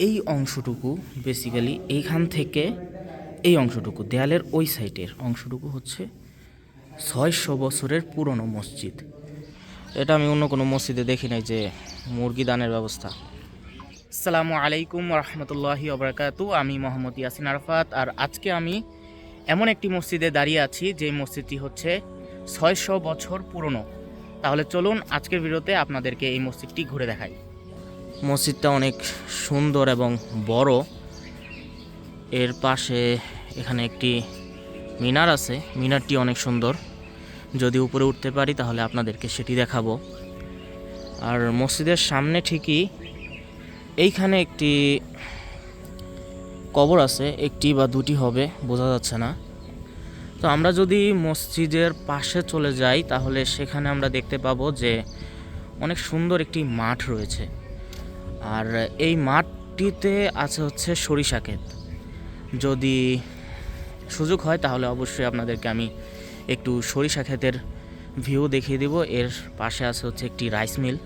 এই অংশটুকু বেসিক্যালি এইখান থেকে এই অংশটুকু, দেয়ালের ওই সাইডের অংশটুকু হচ্ছে ছয়শো বছরের পুরনো মসজিদ। এটা আমি অন্য কোনো মসজিদে দেখি নাই যে মুরগি দানের ব্যবস্থা। আসসালামু আলাইকুম রহমতুল্লাহি ওবরাকাতু আমি মোহাম্মদ ইয়াসিন আরফাত আর আজকে আমি এমন একটি মসজিদে দাঁড়িয়ে আছি যে মসজিদটি হচ্ছে ছয়শো বছর পুরনো। তাহলে চলুন আজকের ভিডিওতে আপনাদেরকে এই মসজিদটি ঘুরে দেখাই। মসজিদটা অনেক সুন্দর এবং বড়। এর পাশে এখানে একটি মিনার আছে। মিনারটি অনেক সুন্দর। যদি উপরে উঠতে পারি তাহলে আপনাদেরকে সেটি দেখাবো। আর মসজিদের সামনে ঠিকই এইখানে একটি কবর আছে। একটি বা দুটি হবে, বোঝা যাচ্ছে না। তো আমরা যদি মসজিদের পাশে চলে যাই তাহলে সেখানে আমরা দেখতে পাবো যে অনেক সুন্দর একটি মাঠ রয়েছে। আর এই মাঠটিতে আছে হচ্ছে সরিষা ক্ষেত। যদি সুযোগ হয় তাহলে অবশ্যই আপনাদেরকে আমি একটু সরিষা ক্ষেতের ভিউ দেখিয়ে দিব। এর পাশে আছে হচ্ছে একটি রাইস মিল।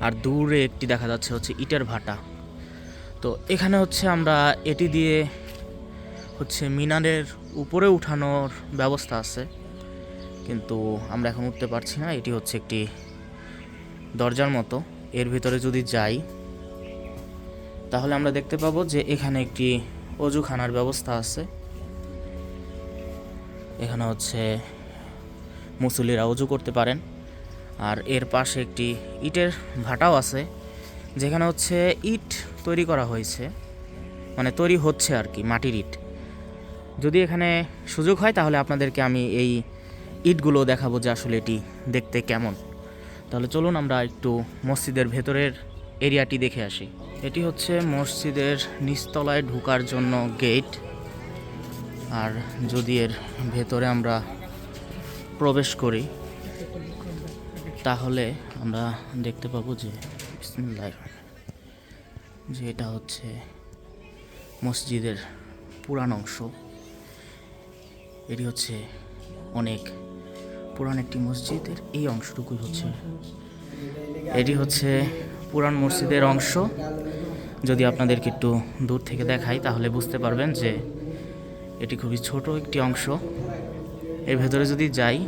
আর দূরে একটি দেখা যাচ্ছে হচ্ছে ইটের ভাটা। তো এখানে হচ্ছে আমরা এটি দিয়ে হচ্ছে মিনারের উপরে উঠানোর ব্যবস্থা আছে। কিন্তু আমরা এখন উঠতে পারছি না। এটি হচ্ছে একটি দরজার মতো। এর ভিতরে যদি যাই, তাহলে আমরা দেখতে পাবো যে এখানে একটি অজুখানার ব্যবস্থা আছে। এখানে হচ্ছে মুসল্লিরা অজু করতে পারেন। আর এর পাশে একটি ইটের ভাটাও আছে, যেখানে হচ্ছে ইট তৈরি করা হয়েছে। মানে তৈরি হচ্ছে আর কি, মাটির ইট। যদি এখানে সুযোগ হয়, তাহলে আপনাদেরকে আমি এই ইটগুলো দেখাবো যে আসলে এটি দেখতে কেমন। তাহলে চলুন আমরা একটু মসজিদের ভেতরের এরিয়াটি দেখে আসি। এটি হচ্ছে মসজিদের নিচতলায় ঢোকার জন্য গেট আর যদি এর ভেতরে আমরা প্রবেশ করি, তাহলে আমরা দেখতে পাবো যে যে এটা হচ্ছে মসজিদের পুরান অংশ। এটি হচ্ছে অনেক পুরান একটি মসজিদের এই অংশটুকুই হচ্ছে। এটি হচ্ছে পুরান মসজিদের অংশ। যদি আপনাদেরকে একটু দূর থেকে দেখাই, তাহলে বুঝতে পারবেন যে এটি খুবই ছোট একটি অংশ। এর ভেতরে যদি যাই,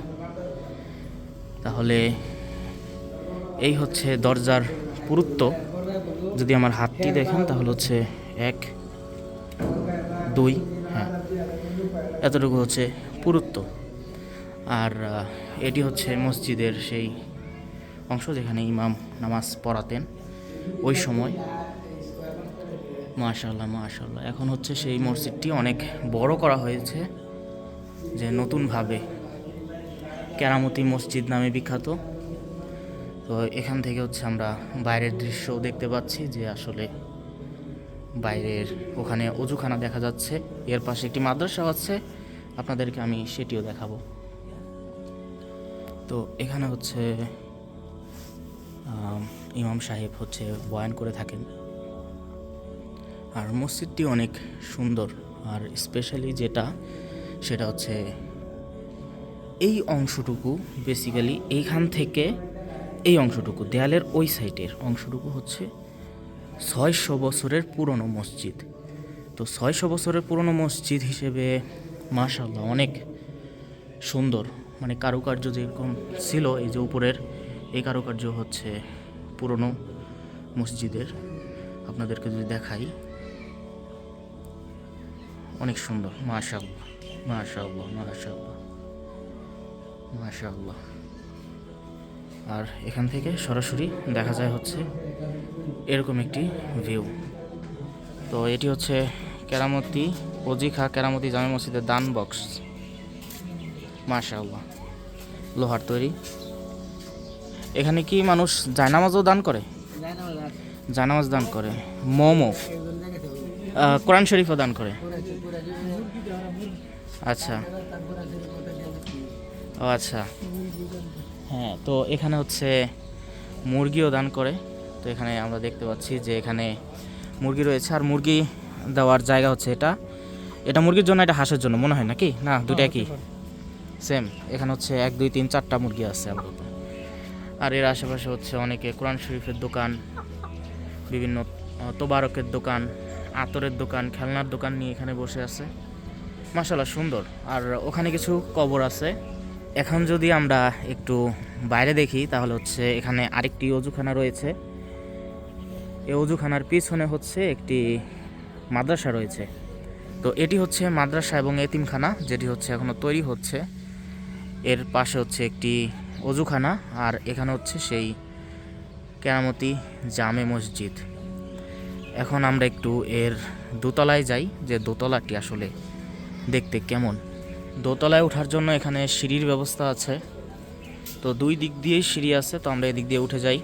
তাহলে এই হচ্ছে দরজার পুরুত্ব। যদি আমার হাতটি দেখেন, তাহলে হচ্ছে এক, দুই হ্যাঁ এতটুকু হচ্ছে পুরুত্ব। আর এটি হচ্ছে মসজিদের সেই অংশ যেখানে ইমাম নামাজ পড়াতেন ওই সময়। মাশাল্লাহ মাশাল্লাহ এখন হচ্ছে সেই মসজিদটি অনেক বড় করা হয়েছে যে নতুনভাবে কেরামতি মসজিদ নামে বিখ্যাত। তো এখান থেকে হচ্ছে আমরা বাইরের দৃশ্যও দেখতে পাচ্ছি যে আসলে বাইরের ওখানে অজুখানা দেখা যাচ্ছে। এর পাশে একটি মাদ্রাসা আছে। আপনাদেরকে আমি সেটিও দেখাবো। তো এখানে হচ্ছে ইমাম সাহেব হচ্ছে বয়ান করে থাকেন। আর মসজিদটি অনেক সুন্দর, আর স্পেশালি যেটা, সেটা হচ্ছে এই অংশটুকু বেসিক্যালি এইখান থেকে এই অংশটুকু, দেয়ালের ওই সাইডের অংশটুকু হচ্ছে ছয়শো বছরের পুরনো মসজিদ। তো ছয়শো বছরের পুরনো মসজিদ হিসেবে মাশাল্লাহ অনেক সুন্দর মানে কারুকার্য যেরকম ছিল, এই যে উপরের, এই কারুকার্য হচ্ছে পুরনো মসজিদের। আপনাদেরকে যদি দেখাই, অনেক সুন্দর। মাশাল্লাহ মাশাল্লাহ মাশাল্লাহ মাশাল্লাহ আর এখান থেকে সরাসরি দেখা যায় হচ্ছে এরকম একটি ভিউ তো এটি হচ্ছে কেরামতি অজিখা কেরামতি জামে মসজিদের দান বক্স মাশাআল্লাহ। লোহার তৈরি। এখানে কি মানুষ জায়নামাজও দান করে? জায়নামাজ দান করে। মোমো। কোরআন শরীফও দান করে। আচ্ছা। ও আচ্ছা। হ্যাঁ তো এখানে হচ্ছে মুরগিও দান করে। তো এখানে আমরা দেখতে পাচ্ছি যে এখানে মুরগি রয়েছে। আর মুরগি দেওয়ার জায়গা হচ্ছে এটা। এটা মুরগির জন্য এটা হাঁসের জন্য, মনে হয় নাকি? না দুটা কি? সেম, এখানে হচ্ছে এক, দুই, তিন, চারটা মুরগি আছে আপাতত। আর এর আশেপাশে হচ্ছে অনেকে কোরআন শরীফের দোকান, বিভিন্ন তোবারকের দোকান, আতরের দোকান, খেলনার দোকান নিয়ে এখানে বসে আছে। মাসাল্লাহ সুন্দর। আর ওখানে কিছু কবর আছে। এখন যদি আমরা একটু বাইরে দেখি, তাহলে হচ্ছে এখানে আরেকটি অজুখানা রয়েছে। এই অজুখানার পিছনে হচ্ছে একটি মাদ্রাসা রয়েছে। তো এটি হচ্ছে মাদ্রাসা এবং এতিমখানা, যেটি হচ্ছে এখনও তৈরি হচ্ছে। এর পাশে হচ্ছে একটি অজুখানা আর এখানে হচ্ছে সেই কেরামতি জামে মসজিদ। এখন আমরা একটু এর দোতলায় যাই যে দোতলাটি আসলে দেখতে কেমন। দোতলায় ওঠার জন্য এখানে সিঁড়ির ব্যবস্থা আছে। তো দুই দিক দিয়েই সিঁড়ি আছে, তো আমরা এদিক দিয়ে উঠে যাই।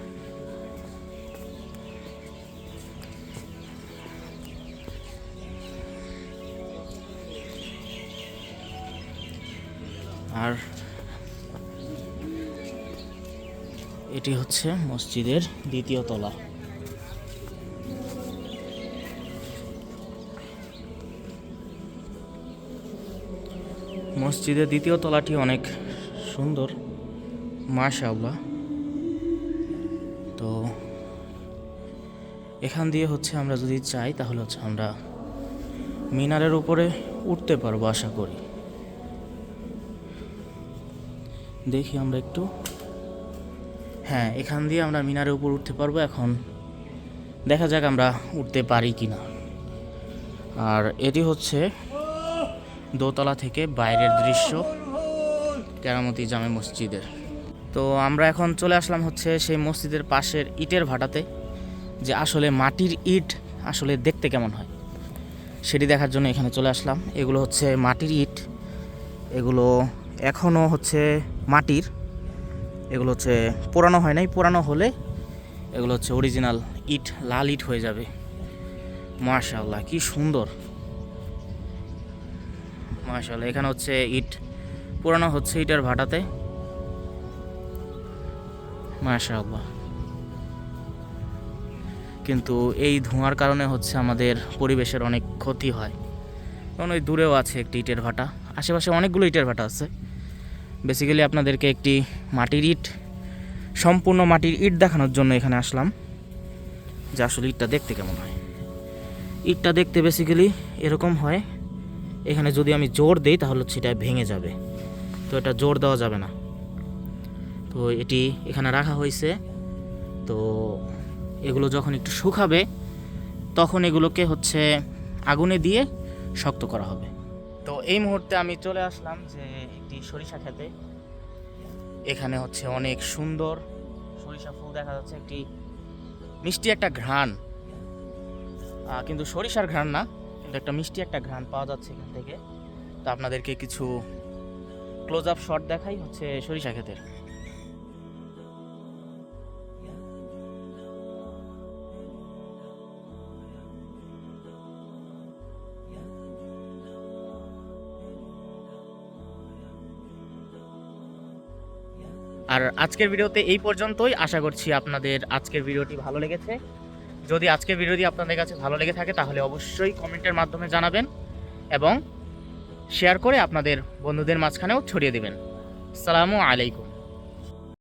আর এটি হচ্ছে মসজিদের দ্বিতীয় তলা। মসজিদের দ্বিতীয় তলাটি অনেক সুন্দর, মাশাআল্লাহ। তো এখান দিয়ে হচ্ছে আমরা যদি চাই, তাহলে হচ্ছে আমরা মিনারের উপরে উঠতে পারব, আশা করি। দেখি আমরা একটু। হ্যাঁ এখান দিয়ে আমরা মিনারের উপর উঠতে পারব এখন। দেখা যাক আমরা উঠতে পারি কি না আর এটি হচ্ছে দোতলা থেকে বাইরের দৃশ্য, কেরামতি জামে মসজিদের। তো আমরা এখন চলে আসলাম হচ্ছে সেই মসজিদের পাশের ইটের ভাটাতে, যে আসলে মাটির ইট আসলে দেখতে কেমন হয়। সেটি দেখার জন্য এখানে চলে আসলাম। এগুলো হচ্ছে মাটির ইট। এগুলো এখনও হচ্ছে মাটির। এগুলো হচ্ছে পোড়ানো হয় নাই, পোড়ানো হলে এগুলো হচ্ছে অরিজিনাল ইট, লাল ইট হয়ে যাবে। মাশাআল্লাহ, কি সুন্দর। মাশাআল্লাহ, এখানে হচ্ছে ইট পুরানো হচ্ছে ইটের ভাটাতে। মাশাআল্লাহ। কিন্তু এই ধোঁয়ার কারণে হচ্ছে আমাদের পরিবেশের অনেক ক্ষতি হয়। কারণ ওই দূরেও আছে একটি ইটের ভাটা, আশেপাশে অনেকগুলো ইটের ভাটা আছে। বেসিক্যালি আপনাদেরকে একটি মাটির ইট, সম্পূর্ণ মাটির ইট দেখানোর জন্য এখানে আসলাম। যে আসলে ইটটা দেখতে কেমন হয়। ইটটা দেখতে বেসিক্যালি এরকম হয়, এখানে যদি আমি জোর দিই তাহলে সেটা ভেঙে যাবে। তো এটা জোর দেওয়া যাবে না। তো এটি এখানে রাখা হয়েছে। তো এগুলো যখন একটু শুকাবে, তখন এগুলোকে হচ্ছে আগুনে দিয়ে শক্ত করা হবে। তো এই মুহূর্তে আমি চলে আসলাম যে একটি সরিষা খেতে। এখানে হচ্ছে অনেক সুন্দর সরিষা ফুল দেখা যাচ্ছে, একটি মিষ্টি একটা ঘ্রাণ। কিন্তু সরিষার ঘ্রাণ না, কিন্তু একটা মিষ্টি একটা ঘ্রাণ পাওয়া যাচ্ছে এখান থেকে। তো আপনাদেরকে কিছু ক্লোজ আপ শট দেখাই হচ্ছে সরিষা ক্ষেতের। আর আজকের ভিডিওতে এই পর্যন্তই। আশা করছি আপনাদের আজকের ভিডিওটি ভালো লেগেছে। যদি আজকের ভিডিওটি আপনাদের কাছে ভালো লেগে থাকে, তাহলে অবশ্যই কমেন্টের মাধ্যমে জানাবেন এবং শেয়ার করে আপনাদের বন্ধুদের মাঝখানেও ছড়িয়ে দেবেন। আসসালামু আলাইকুম।